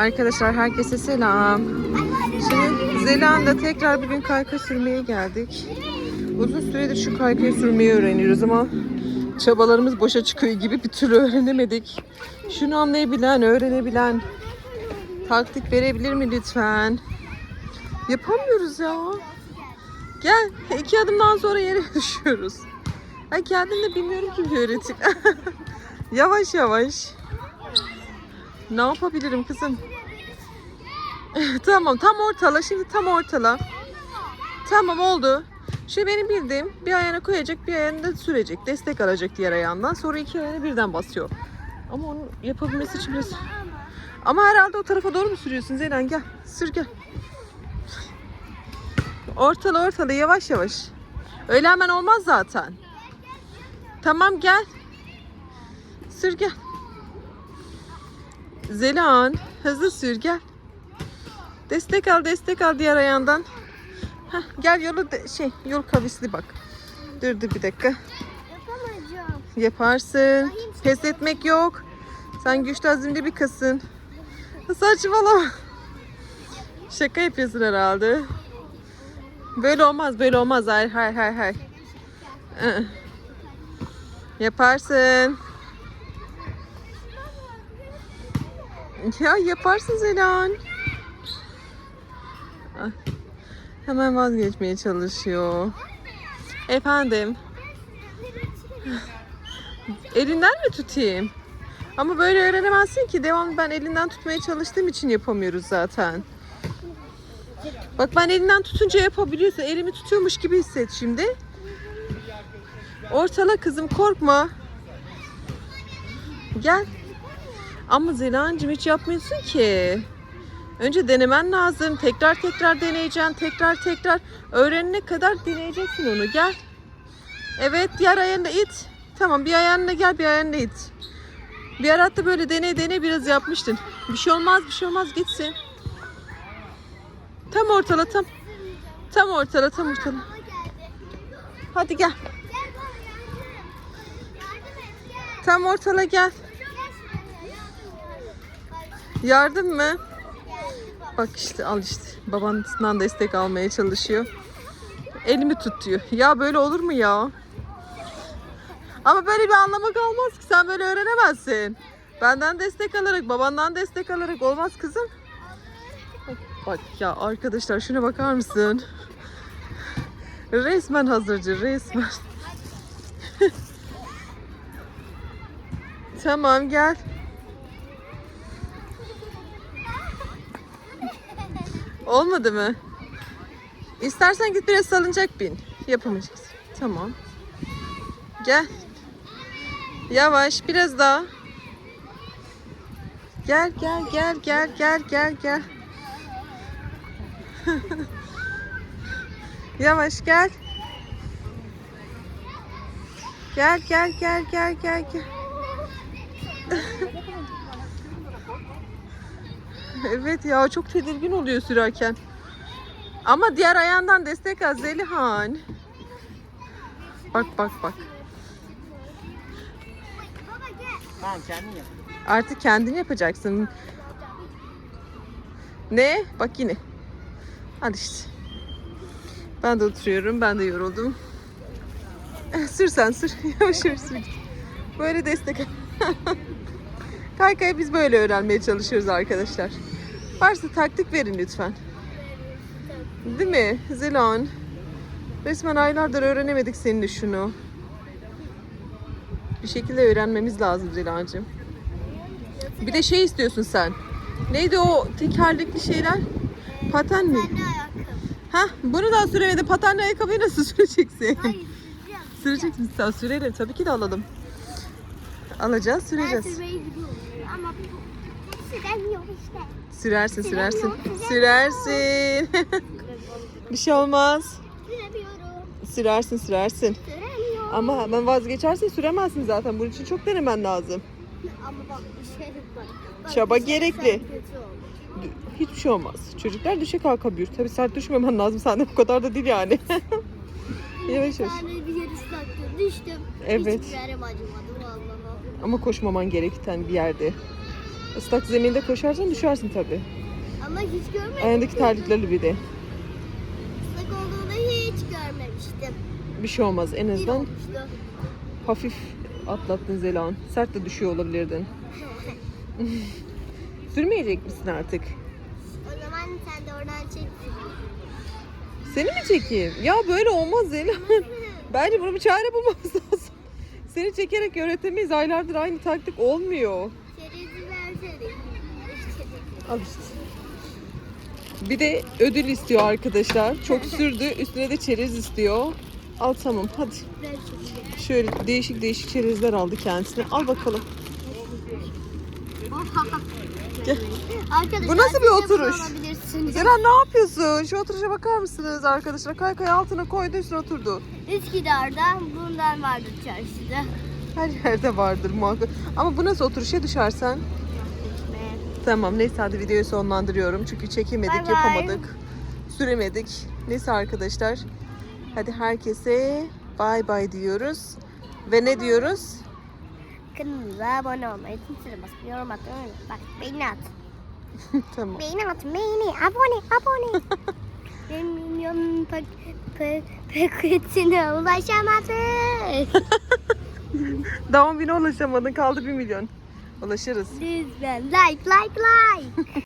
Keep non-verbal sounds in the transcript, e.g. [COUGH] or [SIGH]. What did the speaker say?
Arkadaşlar herkese selam. Şimdi Zelanda tekrar bir gün kayka sürmeye geldik. Uzun süredir şu kaykayı sürmeyi öğreniyoruz ama çabalarımız boşa çıkıyor gibi bir türlü öğrenemedik. Şunu anlayabilen, öğrenebilen taktik verebilir mi lütfen? Yapamıyoruz ya. Gel iki adımdan sonra yere [LAUGHS] düşüyoruz. Ay kendim de bilmiyorum ki bir öğretim. [LAUGHS] yavaş yavaş. Ne yapabilirim kızım? [LAUGHS] tamam tam ortala. Şimdi tam ortala. Tamam oldu. Şu benim bildiğim bir ayağına koyacak bir ayağını da sürecek. Destek alacak diğer ayağından. Sonra iki ayağını birden basıyor. Ama onu yapabilmesi için biraz... Ama herhalde o tarafa doğru mu sürüyorsun Zeylan? Gel. Sür gel. Ortala ortala yavaş yavaş. Öyle hemen olmaz zaten. Tamam gel. Sür gel. Zelan hızlı sür gel. Destek al destek al diğer ayağından. Heh, gel yolu de- şey yol kavisli bak. Dur dur bir dakika. Yapamayacağım. Yaparsın. Pes etmek yok. Sen güçlü azimli bir kızsın. Saçmalama. Şaka yapıyorsun herhalde. Böyle olmaz, böyle olmaz. Hayır, hayır, hayır, hayır. Yaparsın. Ya yaparsın Zelan. Ah, Hemen vazgeçmeye çalışıyor. Efendim. Elinden mi tutayım? Ama böyle öğrenemezsin ki. Devamlı ben elinden tutmaya çalıştığım için yapamıyoruz zaten. Bak ben elinden tutunca yapabiliyorsun. Elimi tutuyormuş gibi hisset şimdi. Ortala kızım korkma. Gel. Ama Zelancığım hiç yapmıyorsun ki. Önce denemen lazım. Tekrar tekrar deneyeceksin. Tekrar tekrar. Öğrenene kadar deneyeceksin onu. Gel. Evet diğer ayağını it. Tamam bir ayağınla gel bir ayağınla it. Bir ara hatta böyle deney deney biraz yapmıştın. Bir şey olmaz bir şey olmaz gitsin. Tam ortala tam. Tam ortala tam ortala. Hadi gel. Tam ortala gel. Yardım mı? Bak işte al işte. Babandan destek almaya çalışıyor. Elimi tut diyor. Ya böyle olur mu ya? Ama böyle bir anlamı kalmaz ki. Sen böyle öğrenemezsin. Benden destek alarak, babandan destek alarak olmaz kızım. Bak ya arkadaşlar şuna bakar mısın? Resmen hazırcı, resmen. [LAUGHS] tamam gel. Olmadı mı? İstersen git biraz salıncak bin. Yapamayacağız. Tamam. Gel. Yavaş biraz daha. Gel gel gel gel gel gel gel. [LAUGHS] Yavaş gel. Gel gel gel gel gel gel. [LAUGHS] evet ya çok tedirgin oluyor sürerken. Ama diğer ayağından destek al Zelihan. Bak bak bak. Tamam kendin yap. Artık kendin yapacaksın. Ne? Bak yine. Hadi işte. Ben de oturuyorum. Ben de yoruldum. Eh, Sür sen sür. [LAUGHS] Yavaş yavaş sür. Böyle destek. [LAUGHS] Kaykayı biz böyle öğrenmeye çalışıyoruz arkadaşlar. Varsa taktik verin lütfen. Değil mi? Zilan. Resmen aylardır öğrenemedik seninle şunu. Bir şekilde öğrenmemiz lazım Zilancığım. Bir de şey istiyorsun sen. Neydi o tekerlekli şeyler? Paten mi? Ben. Ha, bunu da süremedi. Patenli ayakkabıyı nasıl [LAUGHS] süreceksin? Hayır. Sürecek misin sen? Sürelim. Tabii ki de alalım. Alacağız, Ben süreceğiz. sürmeyi biliyorum. Süremiyor işte. Sürersin, sürersin. Sürersin. [LAUGHS] Bir şey olmaz. Süremiyorum. Sürersin, sürersin. Süremiyorum. Ama hemen vazgeçersen süremezsin zaten. Bunun için çok denemen lazım. Ama bak. Bak, Çaba düşersem gerekli. Hiçbir şey olmaz. Çocuklar düşe kalkabilir. Tabii sert düşmemen lazım. Sen de bu kadar da değil yani. [LAUGHS] yavaş yavaş. Ben bir. Düştüm. Evet. Hiçbir yerim acımadı vallahi. Ama koşmaman gereken bir yerde. Islak zeminde koşarsan düşersin tabii. Ama hiç görmedim. Ayağındaki terliklerle bir de. Islak olduğunu hiç görmemiştim. Bir şey olmaz. En azından hafif atlattın Zelan. Sert de düşüyor olabilirdin. [LAUGHS] Sürmeyecek misin artık? O zaman sen de oradan çek. Seni mi çekeyim? Ya böyle olmaz Zelan. [LAUGHS] Bence buna bir çare bulmamız lazım. Seni çekerek öğretemeyiz. Aylardır aynı taktik olmuyor. Al işte. Bir de ödül istiyor arkadaşlar. Çok sürdü. Üstüne de çerez istiyor. Al tamam hadi. Şöyle değişik değişik çerezler aldı kendisine. Al bakalım. Gel. Arkadaşlar Bu nasıl bir oturuş? Zeren ne yapıyorsun? Şu oturuşa bakar mısınız arkadaşlar? Kaykay altına koydu üstüne oturdu. Üsküdar'da bundan vardı çarşıda. Her yerde vardır muhakkak. Ama bu nasıl oturuşa düşersen? Tamam neyse hadi videoyu sonlandırıyorum. Çünkü çekemedik, Bay bay. yapamadık. Süremedik. Neyse arkadaşlar. Hadi herkese bay bay diyoruz. Ve ne diyoruz? Kanalımıza abone olmayı, zil basmayı, yorum unutmayın. Bak beğeni at. [LAUGHS] tamam. Beğeni at, beğeni, abone, abone. [LAUGHS] Benim milyon pak pak paketine ulaşamadık. [LAUGHS] Daha 10 bine ulaşamadın. Kaldı 1 milyon. Ulaşırız. Lütfen like, like, like. [LAUGHS]